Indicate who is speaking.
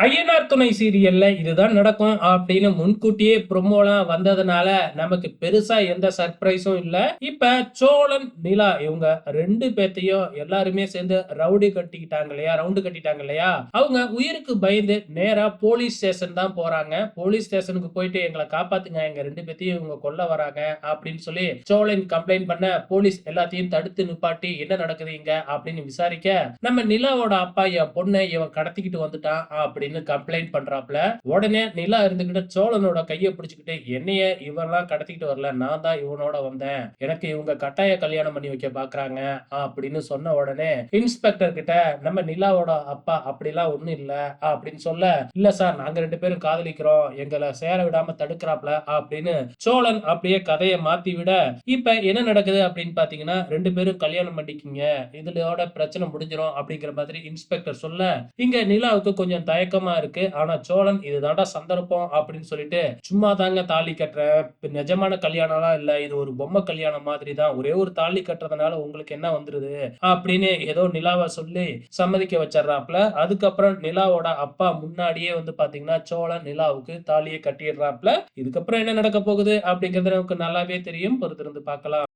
Speaker 1: ஐயனார் துணை சீரியல்ல இதுதான் நடக்கும் அப்படின்னு முன்கூட்டியே ப்ரொமோலாம் வந்ததுனால நமக்கு பெருசா எந்த சர்ப்ரைஸும் இல்ல. இப்ப சோழன் நிலா இவங்க ரெண்டு பேர்த்தையும் எல்லாருமே சேர்ந்து ரவுடி கட்டிக்கிட்டாங்க இல்லையா? ரவுண்டு கட்டிட்டாங்க இல்லையா? அவங்க உயிருக்கு பயந்து நேரா போலீஸ் ஸ்டேஷன் தான் போறாங்க. போலீஸ் ஸ்டேஷனுக்கு போயிட்டு எங்களை காப்பாத்துங்க எங்க ரெண்டு பேர்த்தையும் இவங்க கொல்ல வராங்க அப்படின்னு சொல்லி சோழன் கம்ப்ளைண்ட் பண்ண போலீஸ் எல்லாத்தையும் தடுத்து நிப்பாட்டி என்ன நடக்குது இங்க அப்படின்னு விசாரிக்க நம்ம நிலாவோட அப்பா என் பொண்ணை இவன் கடத்திக்கிட்டு வந்துட்டான் அப்படின்னு கம்ப்ளைண்ட் பண்றாப்ல உடனே நிலா இருந்துகிட்டு சோழனோட கையை பிடிச்சுக்கிட்டு என்னைய இவெல்லாம் கடத்திக்கிட்டு வரல நான் தான் இவனோட வந்தேன். எனக்கு இவங்க கட்டாய கல்யாணம் பண்ணி வைக்க பாக்குறாங்க அப்படின்னு சொன்ன உடனே இன்ஸ்பெக்டர் கிட்ட நம்ம நிலாவோட அப்பா அப்படிலாம் ஒண்ணும் இல்ல அப்படின்னு சொல்ல இல்ல சார் நாங்க ரெண்டு பேரும் காதலிக்கிறோம் எங்களை சேர விடாம தடுக்கிறாப்ல அப்படின்னு சோழன் அப்படியே கதையை மாத்தி விட இப்ப என்ன நடக்குது? அப்படின்னு பாத்தீங்கன்னா ரெண்டு பேரும் கல்யாணம் பண்ணிக்கிங்க இதுலோட பிரச்சனை முடிஞ்சிடும் அப்படிங்கிற மாதிரி இன்ஸ்பெக்டர் சொல்ல இங்க நிலாவுக்கு கொஞ்சம் தயக்கம் இருக்கு. ஆனா சோழன் இதுதான்டா சந்தர்ப்பம் அப்படின்னு சொல்லிட்டு சும்மா தாங்க தாலி கட்டுறேன். நிஜமான கல்யாணம்லாம் இல்ல. இது ஒரு பொம்மை கல்யாணம் மாதிரி தான் ஒரே ஒரு தாலி கட்டுறதுனால உங்களுக்கு என்ன வந்துருது? அப்படின்னு ஏதோ நிலாவை சொல்லி சம்மதிக்க வச்சிடறாப்ல அதுக்கப்புறம் நிலாவோட அப்பா முன்னாடியே வந்து பாத்தீங்கன்னா சோழன் நிலாவுக்கு தாலியை கட்டிடுறாப்ல இதுக்கப்புறம் என்ன நடக்க போகுது அப்படிங்கறது நமக்கு நல்லாவே தெரியும். பொறுத்திருந்து பார்க்கலாம்.